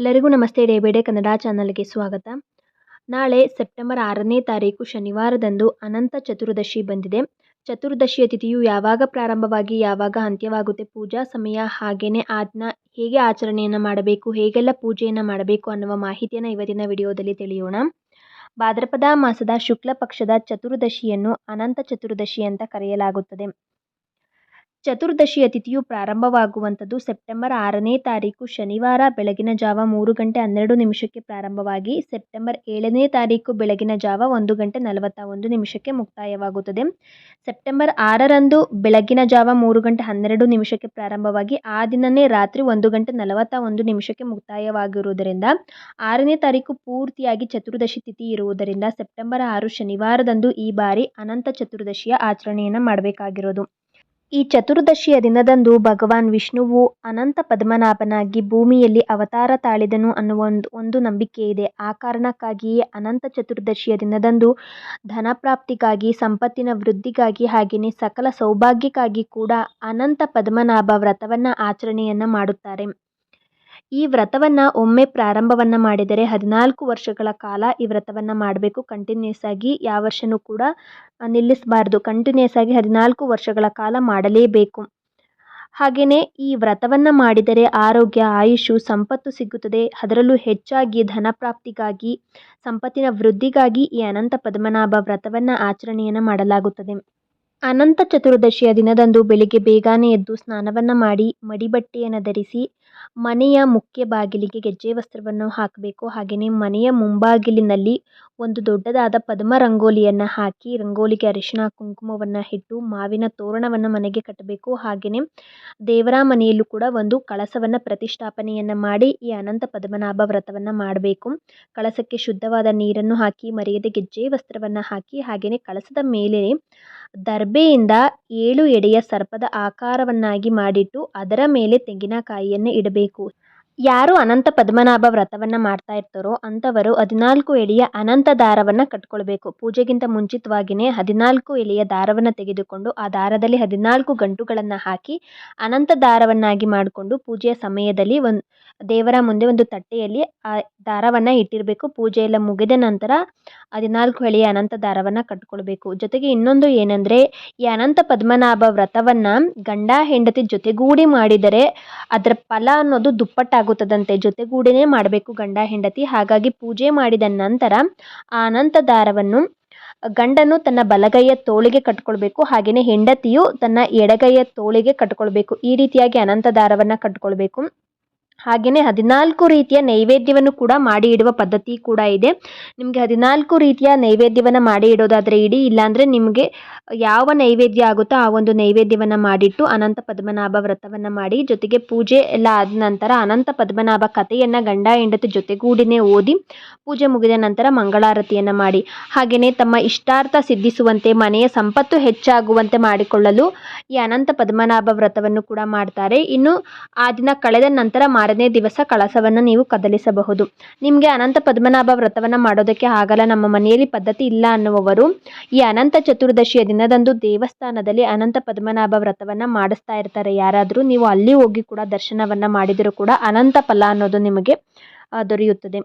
ಎಲ್ಲರಿಗೂ ನಮಸ್ತೆ. ಡೇಬೇಡೆ ಕನ್ನಡ ಚಾನಲ್ಗೆ ಸ್ವಾಗತ. ನಾಳೆ ಸೆಪ್ಟೆಂಬರ್ ಆರನೇ ತಾರೀಕು ಶನಿವಾರದಂದು ಅನಂತ ಚತುರ್ದಶಿ ಬಂದಿದೆ. ಚತುರ್ದಶಿಯ ತಿಥಿಯು ಯಾವಾಗ ಪ್ರಾರಂಭವಾಗಿ ಯಾವಾಗ ಅಂತ್ಯವಾಗುತ್ತೆ? ಪೂಜಾ ಸಮಯ ಹಾಗೆಯೇ ಅದನ್ನ ಹೇಗೆ ಆಚರಣೆಯನ್ನು ಮಾಡಬೇಕು? ಹೇಗೆಲ್ಲ ಪೂಜೆಯನ್ನು ಮಾಡಬೇಕು ಅನ್ನುವ ಮಾಹಿತಿಯನ್ನು ಇವತ್ತಿನ ವಿಡಿಯೋದಲ್ಲಿ ತಿಳಿಯೋಣ. ಭಾದ್ರಪದ ಮಾಸದ ಶುಕ್ಲ ಪಕ್ಷದ ಚತುರ್ದಶಿಯನ್ನು ಅನಂತ ಚತುರ್ದಶಿ ಅಂತ ಕರೆಯಲಾಗುತ್ತದೆ. ಚತುರ್ದಶಿಯ ತಿಥಿಯು ಪ್ರಾರಂಭವಾಗುವಂಥದ್ದು ಸೆಪ್ಟೆಂಬರ್ ಆರನೇ ತಾರೀಕು ಶನಿವಾರ ಬೆಳಗಿನ ಜಾವ ಮೂರು ಗಂಟೆ ಹನ್ನೆರಡು ನಿಮಿಷಕ್ಕೆ ಪ್ರಾರಂಭವಾಗಿ ಸೆಪ್ಟೆಂಬರ್ ಏಳನೇ ತಾರೀಕು ಬೆಳಗಿನ ಜಾವ ಒಂದು ಗಂಟೆ ನಲವತ್ತ ಒಂದು ನಿಮಿಷಕ್ಕೆ ಮುಕ್ತಾಯವಾಗುತ್ತದೆ. ಸೆಪ್ಟೆಂಬರ್ ಆರರಂದು ಬೆಳಗಿನ ಜಾವ ಮೂರು ಗಂಟೆ ಹನ್ನೆರಡು ನಿಮಿಷಕ್ಕೆ ಪ್ರಾರಂಭವಾಗಿ ಆ ದಿನವೇ ರಾತ್ರಿ ಒಂದು ಗಂಟೆ ನಲವತ್ತ ಒಂದು ನಿಮಿಷಕ್ಕೆ ಮುಕ್ತಾಯವಾಗಿರುವುದರಿಂದ ಆರನೇ ತಾರೀಕು ಪೂರ್ತಿಯಾಗಿ ಚತುರ್ದಶಿ ತಿಥಿ ಇರುವುದರಿಂದ ಸೆಪ್ಟೆಂಬರ್ ಆರು ಶನಿವಾರದಂದು ಈ ಬಾರಿ ಅನಂತ ಚತುರ್ದಶಿಯ ಆಚರಣೆಯನ್ನು ಮಾಡಬೇಕಾಗಿರೋದು. ಈ ಚತುರ್ದಶಿಯ ದಿನದಂದು ಭಗವಾನ್ ವಿಷ್ಣುವು ಅನಂತ ಪದ್ಮನಾಭನಾಗಿ ಭೂಮಿಯಲ್ಲಿ ಅವತಾರ ತಾಳಿದನು ಅನ್ನುವ ಒಂದು ಒಂದು ನಂಬಿಕೆ ಇದೆ. ಆ ಕಾರಣಕ್ಕಾಗಿಯೇ ಅನಂತ ಚತುರ್ದಶಿಯ ದಿನದಂದು ಧನಪ್ರಾಪ್ತಿಗಾಗಿ, ಸಂಪತ್ತಿನ ವೃದ್ಧಿಗಾಗಿ ಹಾಗೆಯೇ ಸಕಲ ಸೌಭಾಗ್ಯಕ್ಕಾಗಿ ಕೂಡ ಅನಂತ ಪದ್ಮನಾಭ ವ್ರತವನ್ನು ಆಚರಣೆಯನ್ನು ಮಾಡುತ್ತಾರೆ. ಈ ವ್ರತವನ್ನು ಒಮ್ಮೆ ಪ್ರಾರಂಭವನ್ನು ಮಾಡಿದರೆ ಹದಿನಾಲ್ಕು ವರ್ಷಗಳ ಕಾಲ ಈ ವ್ರತವನ್ನು ಮಾಡಬೇಕು. ಕಂಟಿನ್ಯೂಸ್ ಆಗಿ ಯಾವ ವರ್ಷವೂ ಕೂಡ ನಿಲ್ಲಿಸಬಾರ್ದು. ಕಂಟಿನ್ಯೂಸ್ ಆಗಿ ಹದಿನಾಲ್ಕು ವರ್ಷಗಳ ಕಾಲ ಮಾಡಲೇಬೇಕು. ಹಾಗೆಯೇ ಈ ವ್ರತವನ್ನು ಮಾಡಿದರೆ ಆರೋಗ್ಯ, ಆಯುಷು, ಸಂಪತ್ತು ಸಿಗುತ್ತದೆ. ಅದರಲ್ಲೂ ಹೆಚ್ಚಾಗಿ ಧನ ಪ್ರಾಪ್ತಿಗಾಗಿ, ಸಂಪತ್ತಿನ ವೃದ್ಧಿಗಾಗಿ ಈ ಅನಂತ ಪದ್ಮನಾಭ ವ್ರತವನ್ನು ಆಚರಣೆಯನ್ನು ಮಾಡಲಾಗುತ್ತದೆ. ಅನಂತ ಚತುರ್ದಶಿಯ ದಿನದಂದು ಬೆಳಿಗ್ಗೆ ಬೇಗನೆ ಎದ್ದು ಸ್ನಾನವನ್ನು ಮಾಡಿ ಮಡಿಬಟ್ಟೆಯನ್ನು ಧರಿಸಿ ಮನೆಯ ಮುಖ್ಯ ಬಾಗಿಲಿಗೆ ಗೆಜ್ಜೆ ವಸ್ತ್ರವನ್ನು ಹಾಕಬೇಕು. ಹಾಗೆಯೇ ಮನೆಯ ಮುಂಬಾಗಿಲಿನಲ್ಲಿ ಒಂದು ದೊಡ್ಡದಾದ ಪದ್ಮ ರಂಗೋಲಿಯನ್ನು ಹಾಕಿ, ರಂಗೋಲಿಗೆ ಅರಿಶಿಣ, ಕುಂಕುಮವನ್ನು ಇಟ್ಟು, ಮಾವಿನ ತೋರಣವನ್ನು ಮನೆಗೆ ಕಟ್ಟಬೇಕು. ಹಾಗೆಯೇ ದೇವರ ಮನೆಯಲ್ಲೂ ಕೂಡ ಒಂದು ಕಳಸವನ್ನು ಪ್ರತಿಷ್ಠಾಪನೆಯನ್ನು ಮಾಡಿ, ಈ ಅನಂತ ಪದ್ಮನಾಭ ವ್ರತವನ್ನು ಮಾಡಬೇಕು. ಕಳಸಕ್ಕೆ ಶುದ್ಧವಾದ ನೀರನ್ನು ಹಾಕಿ, ಮರೆಯದೆ ಗೆಜ್ಜೆ ವಸ್ತ್ರವನ್ನು ಹಾಕಿ, ಹಾಗೆಯೇ ಕಳಸದ ಮೇಲೆ ದರ್ಬೆಯಿಂದ ಏಳು ಎಡೆಯ ಸರ್ಪದ ಆಕಾರವನ್ನಾಗಿ ಮಾಡಿಟ್ಟು, ಅದರ ಮೇಲೆ ತೆಂಗಿನಕಾಯಿಯನ್ನು ಇಡಬೇಕು. ಯಾರು ಅನಂತ ಪದ್ಮನಾಭ ವ್ರತವನ್ನು ಮಾಡ್ತಾ ಇರ್ತಾರೋ ಅಂಥವರು ಹದಿನಾಲ್ಕು ಎಳೆಯ ಅನಂತ ದಾರವನ್ನು ಕಟ್ಕೊಳ್ಬೇಕು. ಪೂಜೆಗಿಂತ ಮುಂಚಿತವಾಗಿಯೇ ಹದಿನಾಲ್ಕು ಎಳೆಯ ದಾರವನ್ನು ತೆಗೆದುಕೊಂಡು ಆ ದಾರದಲ್ಲಿ ಹದಿನಾಲ್ಕು ಗಂಟುಗಳನ್ನು ಹಾಕಿ ಅನಂತ ದಾರವನ್ನಾಗಿ ಮಾಡಿಕೊಂಡು ಪೂಜೆಯ ಸಮಯದಲ್ಲಿ ಒಂದು ದೇವರ ಮುಂದೆ ಒಂದು ತಟ್ಟೆಯಲ್ಲಿ ಆ ದಾರವನ್ನು ಇಟ್ಟಿರಬೇಕು. ಪೂಜೆ ಎಲ್ಲ ಮುಗಿದ ನಂತರ ಹದಿನಾಲ್ಕು ಎಳೆಯ ಅನಂತ ದಾರವನ್ನು ಕಟ್ಕೊಳ್ಬೇಕು. ಜೊತೆಗೆ ಇನ್ನೊಂದು ಏನಂದರೆ, ಈ ಅನಂತ ಪದ್ಮನಾಭ ವ್ರತವನ್ನು ಗಂಡ ಹೆಂಡತಿ ಜೊತೆಗೂಡಿ ಮಾಡಿದರೆ ಅದರ ಫಲ ಅನ್ನೋದು ದುಪ್ಪಟ್ಟಾಗುತ್ತದಂತೆ. ಜೊತೆಗೂಡಿನೇ ಮಾಡಬೇಕು ಗಂಡ ಹೆಂಡತಿ. ಹಾಗಾಗಿ ಪೂಜೆ ಮಾಡಿದ ನಂತರ ಆ ಅನಂತ ದಾರವನ್ನು ಗಂಡನು ತನ್ನ ಬಲಗೈಯ ತೋಳಿಗೆ ಕಟ್ಕೊಳ್ಬೇಕು. ಹಾಗೆಯೇ ಹೆಂಡತಿಯು ತನ್ನ ಎಡಗೈಯ ತೋಳಿಗೆ ಕಟ್ಕೊಳ್ಬೇಕು. ಈ ರೀತಿಯಾಗಿ ಅನಂತ ದಾರವನ್ನು ಕಟ್ಕೊಳ್ಬೇಕು. ಹಾಗೆಯೇ ಹದಿನಾಲ್ಕು ರೀತಿಯ ನೈವೇದ್ಯವನ್ನು ಕೂಡ ಮಾಡಿ ಇಡುವ ಪದ್ಧತಿ ಕೂಡ ಇದೆ. ನಿಮಗೆ ಹದಿನಾಲ್ಕು ರೀತಿಯ ನೈವೇದ್ಯವನ್ನು ಮಾಡಿ ಇಡೋದಾದರೆ ಇಡಿ, ಇಲ್ಲಾಂದರೆ ನಿಮಗೆ ಯಾವ ನೈವೇದ್ಯ ಆಗುತ್ತೋ ಆ ಒಂದು ನೈವೇದ್ಯವನ್ನು ಮಾಡಿಟ್ಟು ಅನಂತ ಪದ್ಮನಾಭ ವ್ರತವನ್ನು ಮಾಡಿ ಜೊತೆಗೆ ಪೂಜೆ ಎಲ್ಲ ಆದ ನಂತರ ಅನಂತ ಪದ್ಮನಾಭ ಕಥೆಯನ್ನು ಗಂಡ ಹೆಂಡತಿ ಜೊತೆಗೂಡಿನೇ ಓದಿ ಪೂಜೆ ಮುಗಿದ ನಂತರ ಮಂಗಳಾರತಿಯನ್ನು ಮಾಡಿ. ಹಾಗೆಯೇ ತಮ್ಮ ಇಷ್ಟಾರ್ಥ ಸಿದ್ಧಿಸುವಂತೆ, ಮನೆಯ ಸಂಪತ್ತು ಹೆಚ್ಚಾಗುವಂತೆ ಮಾಡಿಕೊಳ್ಳಲು ಈ ಅನಂತ ಪದ್ಮನಾಭ ವ್ರತವನ್ನು ಕೂಡ ಮಾಡ್ತಾರೆ. ಇನ್ನು ಆ ದಿನ ಕಳೆದ ನಂತರ ಮಾರನೇ ದಿವಸ ಕಳಸವನ್ನು ನೀವು ಕದಲಿಸಬಹುದು. ನಿಮಗೆ ಅನಂತ ಪದ್ಮನಾಭ ವ್ರತವನ್ನು ಮಾಡೋದಕ್ಕೆ ಆಗಲ್ಲ, ನಮ್ಮ ಮನೆಯಲ್ಲಿ ಪದ್ಧತಿ ಇಲ್ಲ ಅನ್ನುವವರು ಈ ಅನಂತ ಚತುರ್ದಶಿಯ ದಿನದಂದು ದೇವಸ್ಥಾನದಲ್ಲಿ ಅನಂತ ಪದ್ಮನಾಭ ವ್ರತವನ್ನು ಮಾಡಿಸ್ತಾ ಇರ್ತಾರೆ. ಯಾರಾದರೂ ನೀವು ಅಲ್ಲಿ ಹೋಗಿ ಕೂಡ ದರ್ಶನವನ್ನು ಮಾಡಿದರೂ ಕೂಡ ಅನಂತ ಫಲ ಅನ್ನೋದು ನಿಮಗೆ ದೊರೆಯುತ್ತದೆ.